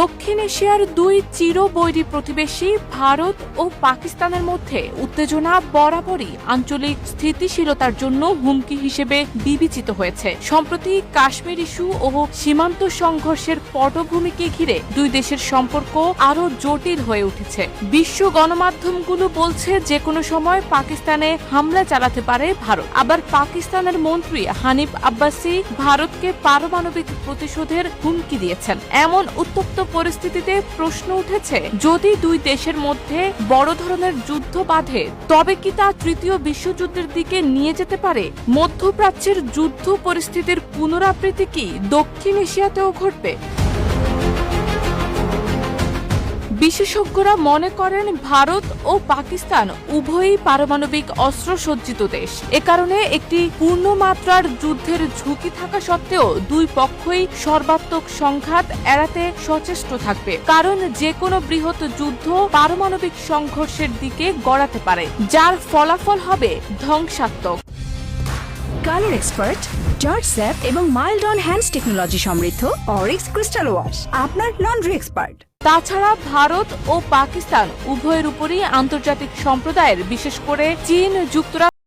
দক্ষিণ এশিয়ার দুই চিরবৈরী প্রতিবেশী ভারত ও পাকিস্তানের মধ্যে উত্তেজনা বরাবরই আঞ্চলিক স্থিতিশীলতার জন্য হুমকি হিসেবে বিবেচিত হয়েছে। সম্প্রতি কাশ্মীর ইস্যু ও সীমান্ত সংঘর্ষের পটভূমিকে ঘিরে দুই দেশের সম্পর্ক আরও জটিল হয়ে উঠেছে। বিশ্ব গণমাধ্যমগুলো বলছে যে কোনো সময় পাকিস্তানে হামলা চালাতে পারে ভারত। আবার পাকিস্তানের মন্ত্রী হানিফ আব্বাসি ভারতকে পারমাণবিক প্রতিশোধের হুমকি দিয়েছেন। এমন উত্তপ্ত পরিস্থিতিতে প্রশ্ন উঠেছে, যদি দুই দেশের মধ্যে বড় ধরনের যুদ্ধ বাঁধে, তবে কি তা তৃতীয় বিশ্বযুদ্ধের দিকে নিয়ে যেতে পারে? মধ্যপ্রাচ্যের যুদ্ধ পরিস্থিতির পুনরাবৃত্তি কি দক্ষিণ এশিয়াতেও ঘটবে? বিশেষজ্ঞরা মনে করেন ভারত ও পাকিস্তান উভয়ই পারমাণবিক অস্ত্র সজ্জিত দেশ। এ কারণে একটি পূর্ণমাত্রার যুদ্ধের ঝুঁকি থাকা সত্ত্বেও দুই পক্ষই সর্বাত্মক সংঘাত এড়াতে সচেষ্ট থাকবে। কারণ যে কোনো বৃহৎ যুদ্ধ পারমাণবিক সংঘর্ষের দিকে গড়াতে পারে, যার ফলাফল হবে ধ্বংসাত্মক। কালার এক্সপার্ট জর্জ স্যাপ এবং মাইল্ড অন হ্যান্ডস টেকনোলজি সমৃদ্ধ অরিক্স ক্রিস্টাল ওয়াশ, আপনার লন্ড্রি এক্সপার্ট। তাছাড়া ভারত ও পাকিস্তান উভয়ের উপরই আন্তর্জাতিক সম্প্রদায়ের বিশেষ করে চীন যুক্তরাষ্ট্র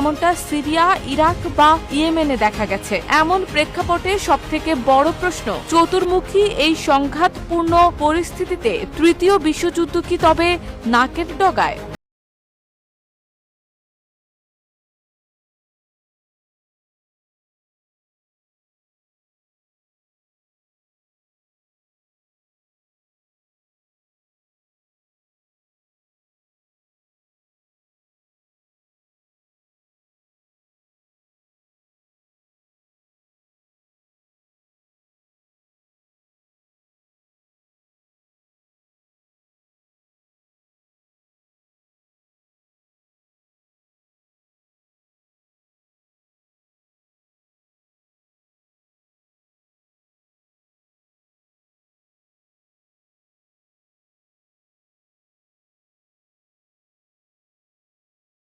এমনটা সিরিয়া, ইরাক বা ইয়েমেনে দেখা গেছে। এমন প্রেক্ষাপটে সব থেকে বড় প্রশ্ন, চতুর্মুখী এই সংঘাতপূর্ণ পরিস্থিতিতে তৃতীয় বিশ্বযুদ্ধ কি তবে নাকের ডগায়?